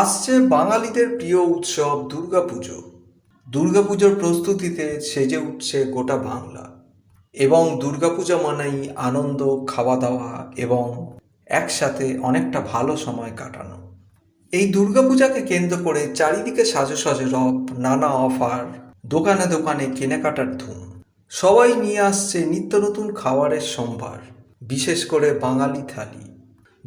আসছে বাঙালিদের প্রিয় উৎসব দুর্গাপুজো। দুর্গাপুজোর প্রস্তুতিতে সেজে উঠছে গোটা বাংলা এবং দুর্গাপূজা মানেই আনন্দ খাওয়া দাওয়া এবং একসাথে অনেকটা ভালো সময় কাটানো। এই দুর্গাপূজাকে কেন্দ্র করে চারিদিকে সাজো সাজো রব নানা অফার, দোকানে দোকানে কেনাকাটার ধুম। সবাই নিয়ে আসছে নিত্য নতুন খাবারের সম্ভার, বিশেষ করে বাঙালি থালি।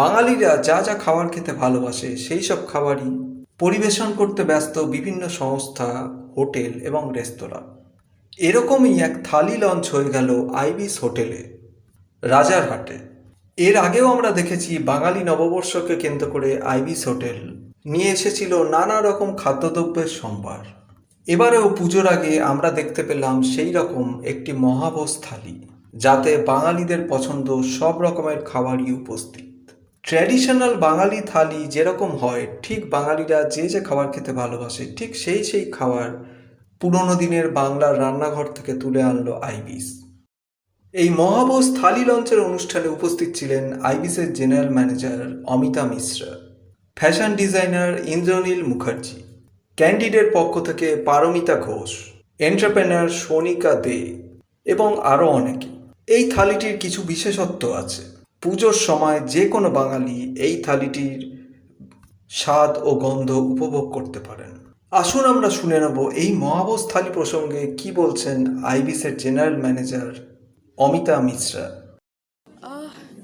বাঙালিরা যা যা খাবার খেতে ভালোবাসে, সেই সব খাবারই পরিবেশন করতে ব্যস্ত বিভিন্ন সংস্থা, হোটেল এবং রেস্তোরাঁ। এরকমই এক থালি লঞ্চ হয়ে গেল আইবিস হোটেলে, রাজারহাটে। এর আগেও আমরা দেখেছি বাঙালি নববর্ষকে কেন্দ্র করে আইবিস হোটেল নিয়ে এসেছিল নানা রকম খাদ্যদ্রব্যের সম্ভার। এবারেও পুজোর আগে আমরা দেখতে পেলাম সেই রকম একটি মহাভোজ থালি, যাতে বাঙালিদের পছন্দ সব রকমের খাবারই উপস্থিত। ট্র্যাডিশনাল বাঙালি থালি যেরকম হয়, ঠিক বাঙালিরা যে যে খাবার খেতে ভালোবাসে, ঠিক সেই সেই খাবার পুরনো দিনের বাংলার রান্নাঘর থেকে তুলে আনলো আইবিস। এই মহাবোজ থালি লঞ্চের অনুষ্ঠানে উপস্থিত ছিলেন আইবিসের general manager Amita Mishra, fashion designer Indranil Mukherjee ক্যান্ডিডের পক্ষ থেকে পারমিতা ঘোষ, এন্টারপ্রেনার সোনিকা দে এবং আরও অনেকে। এই থালিটির কিছু বিশেষত্ব আছে। পুজোর সময় যে কোনো বাঙালি এই থালিটির স্বাদ ও গন্ধ উপভোগ করতে পারেন। আসুন আমরা শুনে নেব এই মহাবস থালি প্রসঙ্গে কি বলছেন আইবিসের general manager Amita Mishra.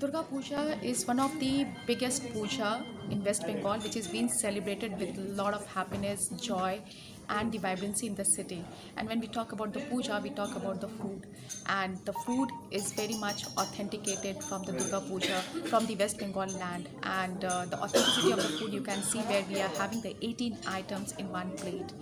Durga Puja is one of the biggest puja in West Bengal which is been celebrated with lot of happiness joy and the vibrancy in the city. And when we talk about the puja, we talk about the food, and the food is very much authenticated from the Durga Puja from the West Bengal land. And uh, the authenticity of the food you can see where we are having the 18 items in one plate.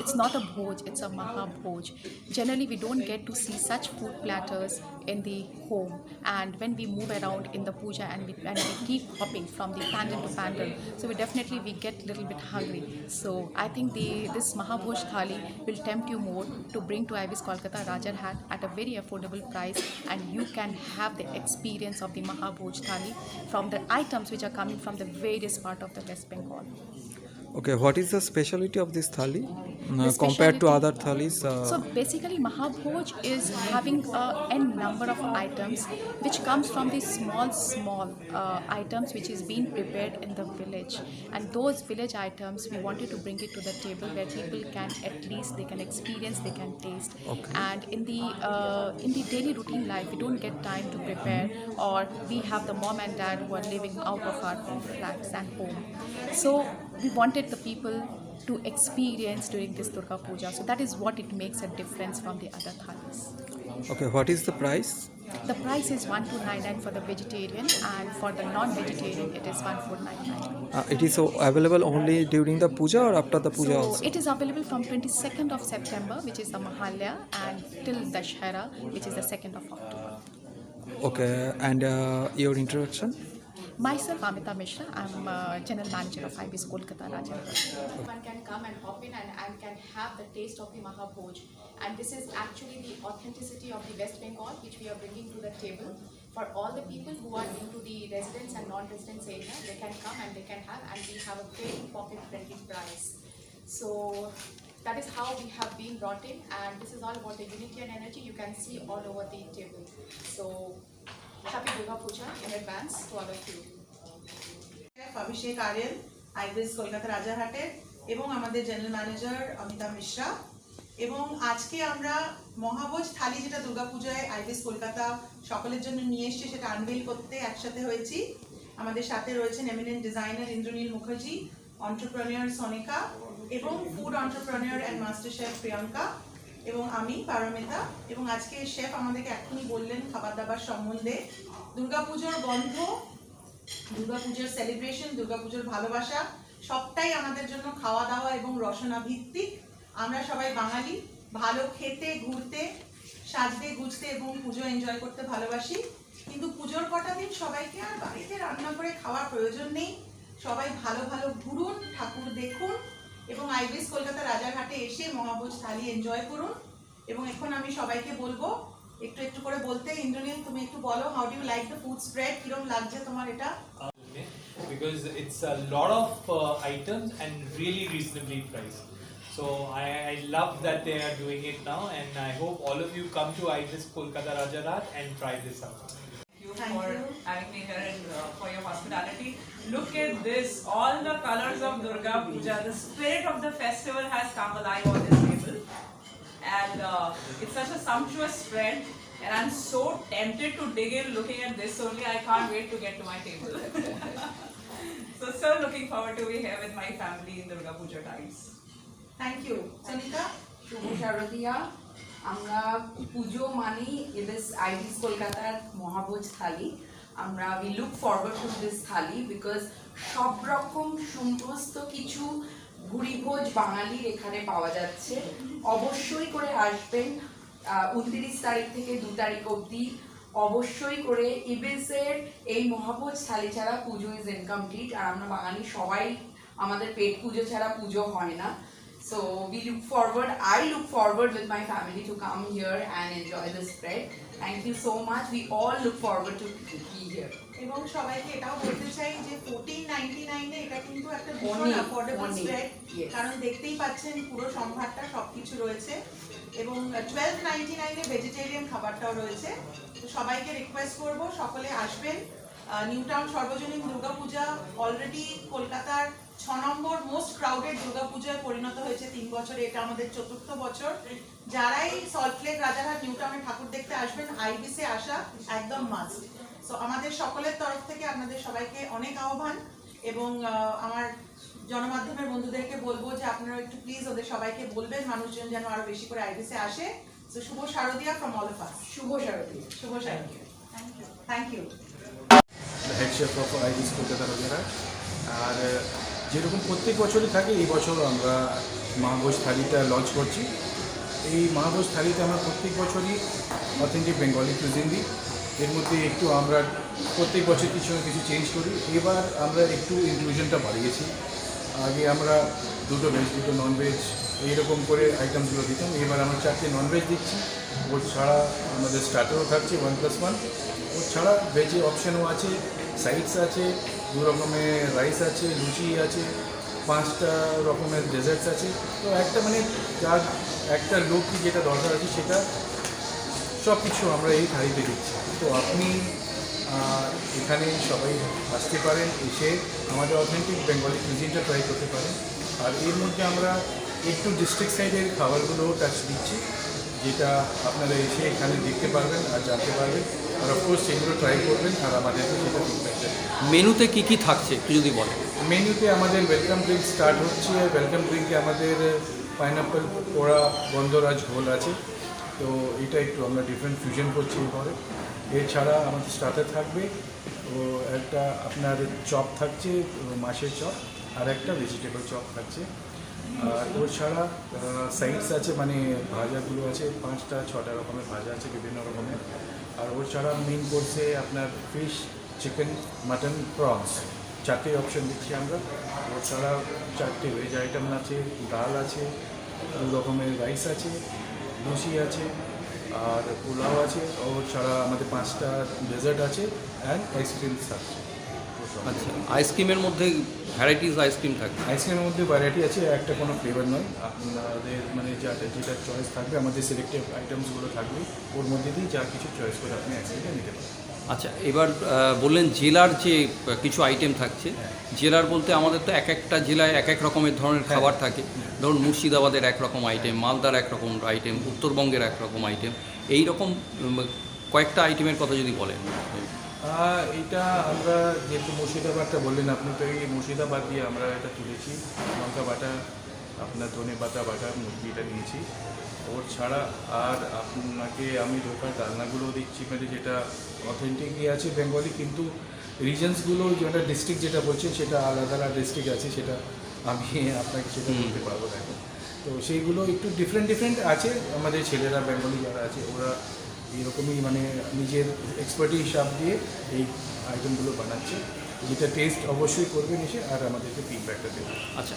It's not a bhoj; it's a maha bhoj. Generally, we don't get to see such food platters in the home. And when we move around in the puja and we, and we keep hopping from the pandal to pandal so we definitely we get a little bit hungry. So i think the this mahabhoj thali will tempt you more to bring to ibis kolkata rajarhat at a very affordable price and you can have the experience of the mahabhoj thali from the items which are coming from the various part of the west bengal Okay, what is the specialty of this thali? Uh, compared to other thalis? Uh, So basically, Mahabhoj is having a n number of items which comes from the small, small uh, items which is being prepared in the village, and those village items we wanted to bring it to the table where people can at least they can experience, they can taste, and in the uh, in the daily routine life we don't get time to prepare, or we have the mom and dad who are living out of our flats and home, so we wanted the people to experience during this Durga Puja. So that is what it makes a difference from the other thalis. okay, what is the price? The price is 1299 for the vegetarian and for the non-vegetarian it is 1499. Uh, it is so available only during the puja or after the puja So also? it is available from 22nd of September which is the Mahalya and till Dashera which is the 2nd of October. Okay, and uh, your introduction? Myself Amita Mishra, I'm uh, General Manager of IBIS Kolkata Rajarhat. One can come and hop in and, and can have the taste of the Mahabhoj. And this is actually the authenticity of the West Bengal which we are bringing to the table. For all the people who are into the residents and non-residents area, they can come and they can have and we have a very pocket-friendly price. So that is how we have been brought in and this is all about the unity and energy you can see all over the table. So happy Durga Puja in advance to all of you. Abhishek আরেল IBS Kolkata রাজারহাটের এবং আমাদের general manager Amita Mishra. এবং আজকে আমরা মহাভোজ থালি যেটা দুর্গাপূজায় IBS Kolkata সকলের জন্য নিয়ে এসছে, সেটা আনভেল করতে একসাথে হয়েছি। আমাদের সাথে রয়েছেন eminent designer Indranil Mukherjee entrepreneur Sonika, এবং food entrepreneur and master chef Priyanka. এবং আমি, পারমিতা, এবং আজকে শেফ আমাদেরকে এখনই বললেন খাবার দাবার সম্বন্ধে। দুর্গাপুজোর গন্ধ, দুর্গাপুজোর সেলিব্রেশন দুর্গাপুজোর ভালোবাসা, সবটাই আমাদের জন্য খাওয়া দাওয়া এবং রসনা ভিত্তিক আমরা সবাই বাঙালি, ভালো খেতে, ঘুরতে, সাজতে, গুজতে এবং পুজো এনজয় করতে ভালোবাসি। কিন্তু পুজোর কটা দিন সবাইকে আর বাড়িতে রান্না করে খাওয়ার প্রয়োজন নেই। সবাই ভালো ভালো ঘুরুন, ঠাকুর দেখুন এবং আইবিএস কলকাতা রাজারহাটে এসে মহাভোজ থালি এনজয় করুন এবং এখন আমি সবাইকে বলব একটু একটু করে বলতে ইন্দ্রনীল তুমি একটু বলো how do like the food spread কিরম লাগছে তোমার এটা because it's a lot of uh, items and really reasonably priced. So I, I love that they are doing it now, and I hope all of you come to Ibis Kolkata Rajarat and try this out. for having me here and uh, for your hospitality. Look at this, all the colors of Durga Puja. The spirit of the festival has come alive on this table. And uh, it's such a sumptuous spread. And I'm so tempted to dig in looking at this only. I can't wait to get to my table. so, so looking forward to be here with my family in Durga Puja times. Thank you. Sanika. Shubhu Sharadiya. আমরা পুজো মানি this আইডিস কলকাতার মহাভোজ থালি। আমরা we look forward to this thali because সব রকম সমস্ত কিছু ভুরিভোজ বাঙালির এখানে পাওয়া যাচ্ছে। অবশ্যই করে আসবেন উনত্রিশ তারিখ থেকে দু তারিখ অবধি। অবশ্যই করে ইবেসের এই মহাভোজ থালি ছাড়া পুজো ইজ ইনকমপ্লিট আর আমরা বাঙালি সবাই, আমাদের পেট পুজো ছাড়া পুজো হয় না। So we look forward, I look forward with my family to come here and enjoy the spread. Thank you so much. We all look forward to be here. এবং সবাইকে এটাও বলতে চাই যে ফোরটিন নাইনটি নাইনে এটা কিন্তু একটা ভীষণ অ্যাফোর্ডেবল স্প্রেড. কারণ দেখতেই পাচ্ছেন পুরো সম্ভারটা সবকিছু রয়েছে এবং টুয়েলভ নাইনটি নাইনে ভেজিটেরিয়ান খাবারটাও রয়েছে তো সবাইকে রিকোয়েস্ট করব সকলে আসবেন নিউ টাউন সর্বজনীন দুর্গাপূজা অলরেডি কলকাতার ছ নম্বর মোস্ট ক্রাউডেড দুর্গাপূজায় পরিণত হয়েছে তিন বছরে। এটা আমাদের চতুর্থ বছর। যারাই সল্টলেক রাজারহাট নিউ টাউনে ঠাকুর দেখতে আসবেন আইবিসে আসা একদম মাস্ট সো আমাদের সকলের তরফ থেকে আপনাদের সবাইকে অনেক আহ্বান এবং আমার জনমাধ্যমের বন্ধুদেরকে বলব যে আপনারা একটু প্লিজ ওদের সবাইকে বলবেন মানুষজন যেন আরও বেশি করে আইবিসে আসে। So Shubho Sharodiya from all of us Shubho Sharodiya. Shubho Sharodiya. Thank you the head chef of Ibis Kolkata আর যেরকম প্রত্যেক বছরই থাকে, এই বছর আমরা মহাভোজ থালিটা লঞ্চ করছি। এই মহাভোজ থালিতে আমরা প্রত্যেক বছরই অথেন্টিক বেঙ্গলি কুজিন দিই। এর মধ্যে একটু আমরা প্রত্যেক বছর কিছু না কিছু চেঞ্জ করি। এবার আমরা একটু ইনক্লুশনটা বাড়িয়েছি। আগে আমরা দুটো ভেজ দুটো নন ভেজ এইরকম করে আইটেমসগুলো দিতাম। এবার আমরা চারটে নন ভেজ দিচ্ছি। ওর ছাড়া আমাদের স্টার্টারও থাকছে ওয়ান প্লাস ওয়ান ওর ছাড়া ভেজে অপশানও আছে সাইডস আছে দু রকমের রাইস আছে, লুচি আছে, পাঁচটা রকমের ডেজার্টস আছে। তো একটা মানে যার একটা লোক যেটা দরকার আছে সেটা সব কিছু আমরা এই থালিতে দিচ্ছি। তো আপনি এখানে সবাই আসতে পারেন, এসে আমাদের অথেন্টিক বেঙ্গলি কুজিনটা ট্রাই করতে পারেন। আর এর মধ্যে আমরা একটু ডিস্ট্রিক্ট সাইডের খাবারগুলোও টাচ দিচ্ছি, যেটা আপনারা এসে এখানে দেখতে পারবেন আর জানতে পারবেন। আর অফকোর্স সেগুলো ট্রাই করবেন আর আমাদেরকে সেটা ফিডব্যাক মেনুতে কি কি থাকছে একটু যদি বলেন। মেনুতে আমাদের ওয়েলকাম ড্রিঙ্ক স্টার্ট হচ্ছে ওয়েলকাম ড্রিঙ্কে আমাদের পাইনাপেল পোড়া গন্ধরাজ ঘোল আছে। তো এটা একটু আমরা ডিফারেন্ট ফিউশন করছি এরপরে এছাড়া আমাদের স্টার্টার থাকবে ও একটা আপনার চপ থাকছে মাছের চপ আর একটা ভেজিটেবল চপ থাকছে। আর ওর ছাড়া সাইডস আছে মানে ভাজাগুলো আছে পাঁচটা ছটা রকমের ভাজা আছে বিভিন্ন রকমের। আর ওর ছাড়া মেন কোর্সে আপনার ফিশ চিকেন মাটন প্রনস চারটে অপশন দিচ্ছি আমরা। ওর ছাড়া চারটে ভেজ আইটেম আছে, ডাল আছে, দু রকমের রাইস আছে লুচি আছে, আর পোলাও আছে। ওর ছাড়া আমাদের পাঁচটা ডেজার্ট আছে অ্যান্ড আইসক্রিমস আছে আচ্ছা আইসক্রিমের মধ্যে ভ্যারাইটিস আইসক্রিম থাকে। আইসক্রিমের মধ্যে ভ্যারাইটি আছে একটা কোনো ফ্লেভার নয়। আপনাদের মানে যাতে যেটা চয়েস থাকবে আমাদের সিলেক্টিভ আইটেমসগুলো থাকবে ওর মধ্যে দিয়ে যা কিছু চয়েস করে আপনি আইসক্রিমটা নিতে পারেন। আচ্ছা এবার বললেন জেলার যে কিছু আইটেম থাকছে জেলার বলতে আমাদের তো এক একটা জেলায় এক এক রকমের ধরনের খাবার থাকে। ধরুন মুর্শিদাবাদের একরকম আইটেম মালদার একরকম আইটেম উত্তরবঙ্গের একরকম আইটেম এই রকম কয়েকটা আইটেমের কথা যদি বলেন। এটা আমরা যেহেতু মুর্শিদাবাদটা বললেন আপনি তো এই মুর্শিদাবাদ দিয়ে আমরা এটা তুলেছি। লঙ্কা বাটা আপনার ধনে পাতা বাটা মুরগিটা নিয়েছি। ওর ছাড়া আর আপনাকে আমি ঢোকার রান্নাগুলো দিচ্ছি মানে যেটা অথেন্টিকই আছে বেঙ্গলি কিন্তু রিজনসগুলো যেটা ডিস্ট্রিক্ট যেটা বলছেন সেটা আলাদা আলাদা ডিস্ট্রিক্ট আছে সেটা আমি আপনাকে সেটা বলতে পারব না তো সেইগুলো একটু ডিফারেন্ট ডিফারেন্ট আছে আমাদের ছেলেরা বেঙ্গলি যারা আছে ওরা এরকমই মানে নিজের এক্সপার্টি হিসাব দিয়ে এই আইটেমগুলো বানাচ্ছে। যেটা টেস্ট অবশ্যই করবেন এসে আর আমাদেরকে ফিডব্যাকটা দেবেন। আচ্ছা।